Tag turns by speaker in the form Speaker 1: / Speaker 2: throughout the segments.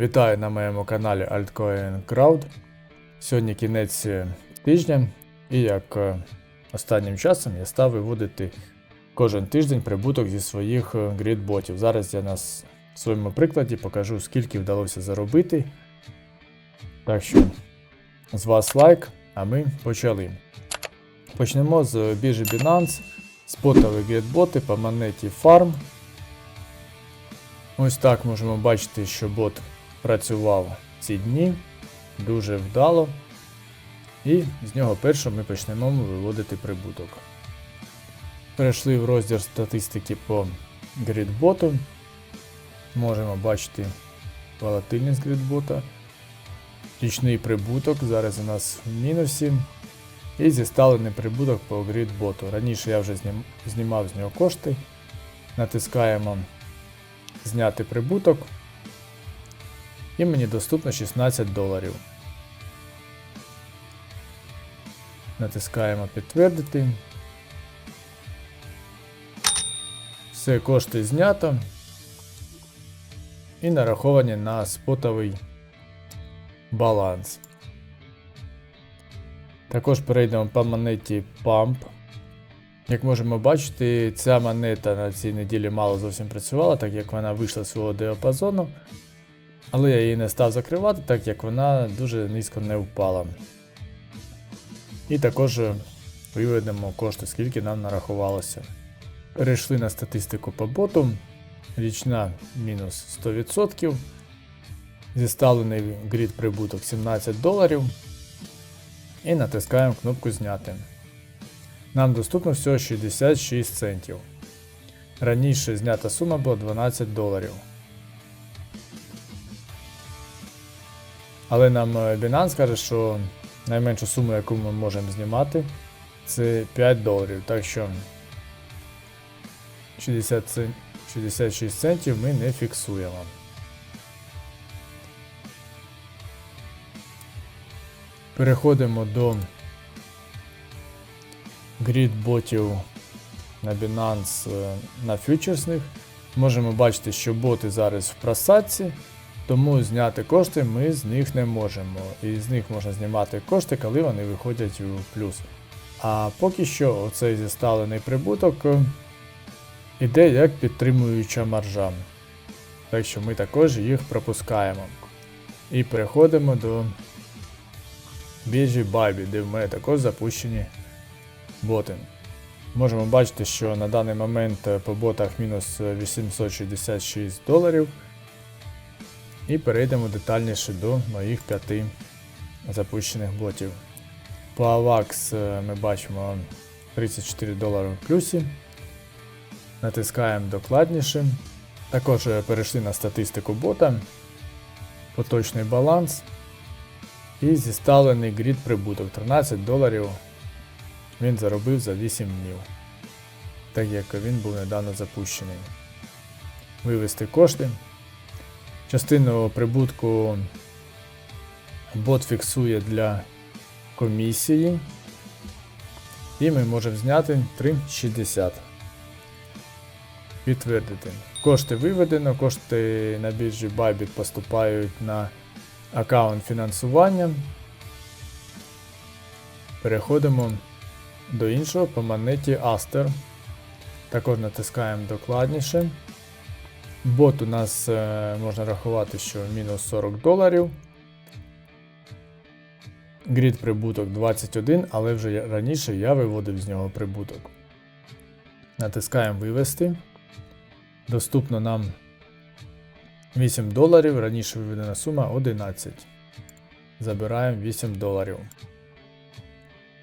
Speaker 1: Вітаю на моєму каналі Altcoin Crowd. Сьогодні кінець е, тижня, і як е, останнім часом я став виводити кожен тиждень прибуток зі своїх е, грідботів. Зараз я на своєму прикладі покажу, скільки вдалося заробити. Так що з вас лайк, а ми почали. Почнемо з біржі Binance, спотові грідботи по монеті Farm. Ось так можемо бачити, що бот працював ці дні дуже вдало. І з нього першого ми почнемо виводити прибуток. Перейшли в розділ статистики по грідботу. Можемо бачити волатильність грідбота. Річний прибуток зараз у нас в мінусі. І зіставлений прибуток по грідботу. Раніше я вже знімав з нього кошти. Натискаємо зняти прибуток. І мені доступно 16 доларів. Натискаємо підтвердити. Все, кошти знято. І нараховані на спотовий баланс. Також перейдемо по монеті Pump. Як можемо бачити, ця монета на цій неділі мало зовсім працювала, так як вона вийшла з свого діапазону. Але я її не став закривати, так як вона дуже низько не впала. І також е, виведемо кошти, скільки нам нарахувалося. Перейшли на статистику по боту. Річна мінус 100%. Зіставлений грід прибуток 17 доларів. І натискаємо кнопку Зняти. Нам доступно всього 66 центів. Раніше знята сума була 12 доларів. Але нам е, Binance каже, що найменшу суму, яку ми можемо знімати, це 5 доларів. Так що 60 цен- 66 центів ми не фіксуємо. Переходимо до грід-ботів на Binance е, на фьючерсних. Можемо бачити, що боти зараз в просадці, тому зняти кошти ми з них не можемо. І з них можна знімати кошти, коли вони виходять у плюс. А поки що оцей зіставлений прибуток е, іде як підтримуюча маржа. Так що ми також їх пропускаємо. І переходимо до біржі Bybit, де в мене також запущені боти. Можемо бачити, що на даний момент е, по ботах мінус е, 866 доларів. І перейдемо детальніше до моїх п'яти запущених ботів. По AVAX е, ми бачимо 34 долари в плюсі. Натискаємо докладніше. Також е, перейшли на статистику бота, поточний баланс і зіставлений грід прибуток 13 доларів він заробив за 8 днів, так як він був недавно запущений. Вивести кошти. Частину прибутку бот фіксує для комісії. І ми можемо зняти 3,60. Підтвердити. Кошти виведено, кошти на біржі Bybit поступають на аккаунт фінансування. Переходимо до іншого по монеті Aster. Також натискаємо докладніше. Бот у нас е, можна рахувати, що мінус 40 доларів. Грід прибуток 21, але вже раніше я виводив з нього прибуток. Натискаємо вивести. Доступно нам 8 доларів, раніше виведена сума 11. Забираємо 8 доларів.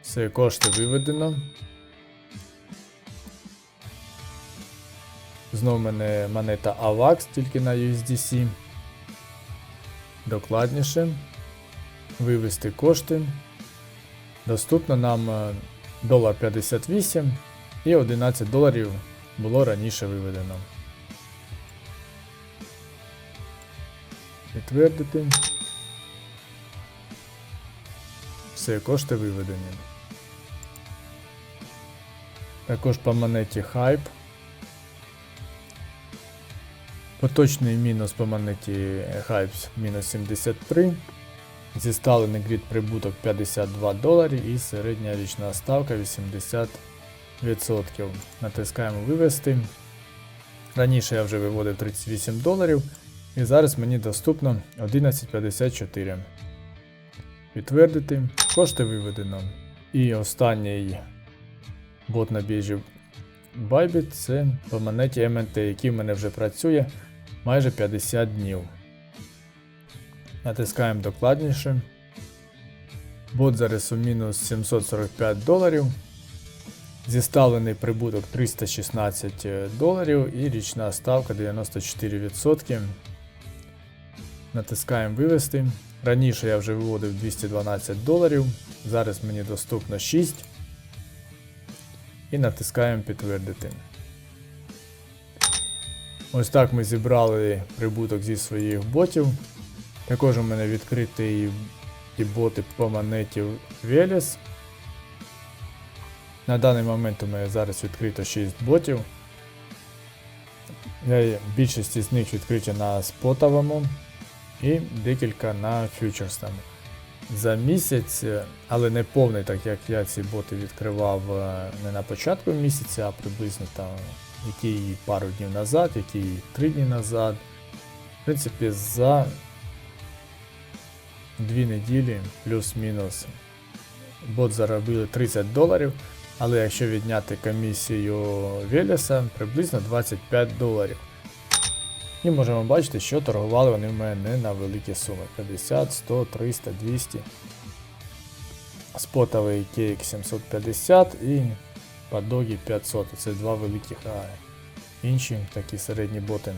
Speaker 1: Все, кошти виведено. Знову мене монета AVAX тільки на USDC. Докладніше. Вивести кошти. Доступно нам е, долар 58 і 11 доларів було раніше виведено. Підтвердити. Все, кошти виведені. Також по монеті Hype. Поточний мінус по монеті Hypes мінус 73. Зіставлений грід прибуток 52 доларі і середня річна ставка 80%. Натискаємо вивести. Раніше я вже виводив 38 доларів, і зараз мені доступно 11.54. Підтвердити. Кошти виведено. І останній бот на біржі Bybit це по монеті MNT, який в мене вже працює майже 50 днів. Натискаємо докладніше. Бот зараз у мінус 745 доларів. Зіставлений прибуток 316 доларів і річна ставка 94%. Натискаємо вивести. Раніше я вже виводив 212 доларів, зараз мені доступно 6. І натискаємо підтвердити. Ось так ми зібрали прибуток зі своїх ботів. Також у мене відкриті і боти по монеті Veles. На даний момент у мене зараз відкрито 6 ботів. Е, Більшість з них відкриті на спотовому і декілька на фьючерсному. За місяць, е, але не повний, так як я ці боти відкривав е, не на початку місяця, а приблизно там який пару днів назад, який три дні назад. В принципі, за дві неділі плюс-мінус бот заробили 30 доларів. Але якщо відняти комісію Велеса, приблизно 25 доларів. І можемо бачити, що торгували вони в мене не на великі суми. 50, 100, 300, 200. Спотовий кейк 750 і Падогі 500. Це два великих, а інші такі середні боти.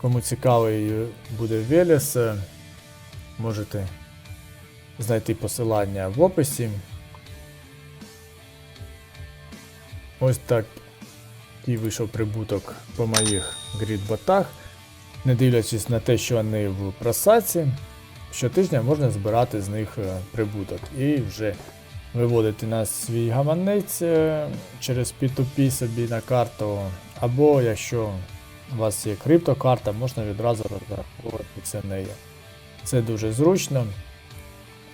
Speaker 1: Кому цікавий буде Велес, можете знайти посилання в описі. Ось так і вийшов прибуток по моїх грідботах. Не дивлячись на те, що вони в просадці, щотижня можна збирати з них е, прибуток і вже виводити на свій гаманець е, через P2P собі на карту. Або якщо у вас є криптокарта, можна відразу розраховувати це нею. Це дуже зручно.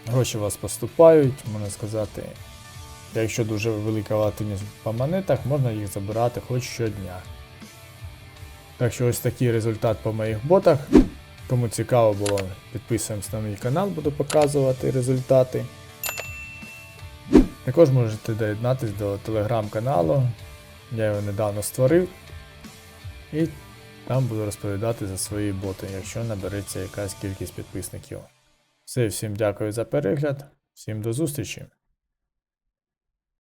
Speaker 1: Гроші у вас поступають, можна сказати. Якщо дуже велика волатильність по монетах, можна їх забирати хоч щодня. Так що ось такий результат по моїх ботах. Кому цікаво було, підписуємось на мій канал, буду показувати результати. Також можете доєднатися до телеграм-каналу. Я його недавно створив. І там буду розповідати за свої боти, якщо набереться якась кількість підписників. Все, всім дякую за перегляд, всім до зустрічі!